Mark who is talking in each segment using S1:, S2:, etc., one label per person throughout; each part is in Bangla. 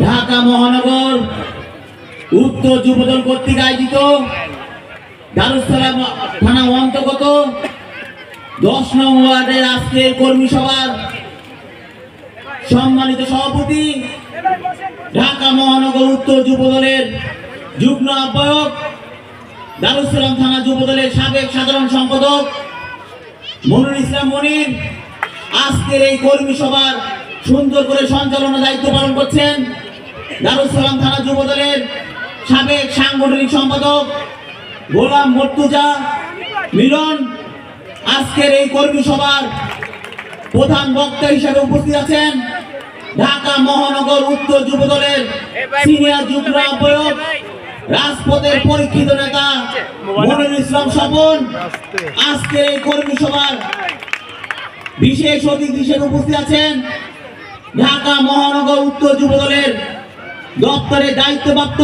S1: ঢাকা মহানগর উত্তর যুবদল কর্তৃক আয়োজিত দারুসালাম থানা অন্তর্গত দশ নং ওয়ার্ডের আজকের কর্মী সভার সম্মানিত সভাপতি ঢাকা মহানগর উত্তর যুবদলের যুগ্ম আহ্বায়ক দারুসালাম থানা যুবদলের সাবেক সাধারণ সম্পাদক মনুর ইসলাম মনির। আজকের এই কর্মী সভার সুন্দর করে সঞ্চালনা দায়িত্ব পালন করছেন দারুসালাম থানা যুবদলের সাবেক সাংগঠনিক সম্পাদক গোলাম মর্তুজা মিলন। আজকের এই কর্মী সভার প্রধান বক্তা হিসেবে উপস্থিত আছেন ঢাকা মহানগর উত্তর যুবদলের সিনিয়র যুগ্ম আহ্বায়ক, রাজপথের পরীক্ষিত নেতা মনির ইসলাম স্বপন। আজকের এই কর্মী সভার বিশেষ অতিথি হিসেবে উপস্থিত আছেন ঢাকা মহানগর উত্তর যুবদলের দপ্তরের দায়িত্বপ্রাপ্ত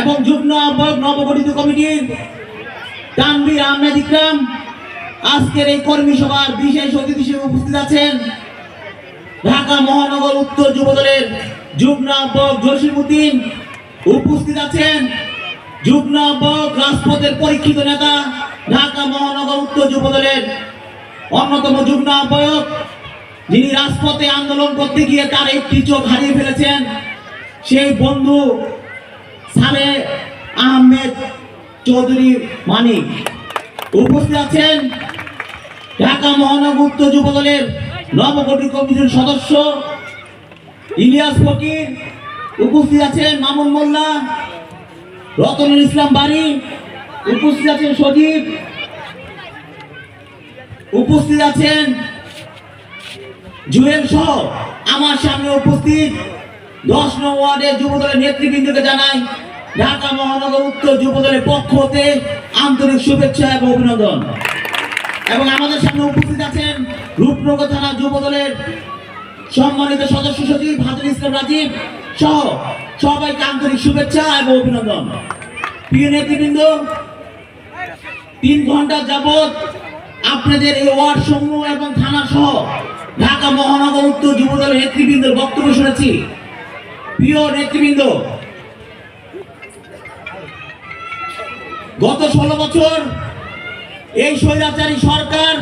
S1: এবং যুগ্ম আহ্বায়ক নবগঠিত কমিটির তানভীর আহমেদ ইকরাম আজকের এই কর্মী সভার বিশেষ অতিথি হিসেবে উপস্থিত আছেন। ঢাকা মহানগর উত্তর যুবদলের যুগ্ম আহ্বায়ক জসিমউদ্দিন উপস্থিত আছেন। যুগ্ম আহ্বায়ক রাজপথের পরীক্ষিত নেতা ঢাকা মহানগর উত্তর যুবদলের অন্যতম যুগ্ম আহ্বায়ক যিনি রাজপথে আন্দোলন করতে গিয়ে তার একটি চোখ হারিয়ে ফেলেছেন, সেই বন্ধু সালে আহমেদ চৌধুরী মানিক। উপস্থিত আছেন ঢাকা মহানগর উত্তর যুবদলের নবগঠিত কমিটির সদস্য ইলিয়াস ফকির। উপস্থিত আছেন মামুন মোল্লা, রতনুল ইসলাম বাড়ি উপস্থিত আছেন সজীব। উপস্থিত আছেন জুয়েল সহ আমার সামনে উপস্থিত দশ নং ওয়ার্ডের যুবদলের নেতৃবৃন্দকে জানাই, ঢাকা মহানগর উত্তর যুবদলের পক্ষ হতে আন্তরিক শুভেচ্ছা এবং অভিনন্দন। এবং আমাদের সামনে উপস্থিত আছেন রূপনগর থানা যুবদলের সম্মানিত সদস্য সচিব হাজুল ইসলাম রাজীব সহ সবাইকে আন্তরিক শুভেচ্ছা এবং অভিনন্দন। প্রিয় নেতৃবৃন্দ, তিন ঘণ্টা যাবৎ আপনাদের এই ওয়ার্ড সমূহ এবং ঢাকা মহানগর উত্তর যুবদলের নেতৃবৃন্দের বক্তব্য শুনেছি। প্রিয় নেতৃবৃন্দ, গত ষোলো বছর এই স্বৈরাচারী সরকার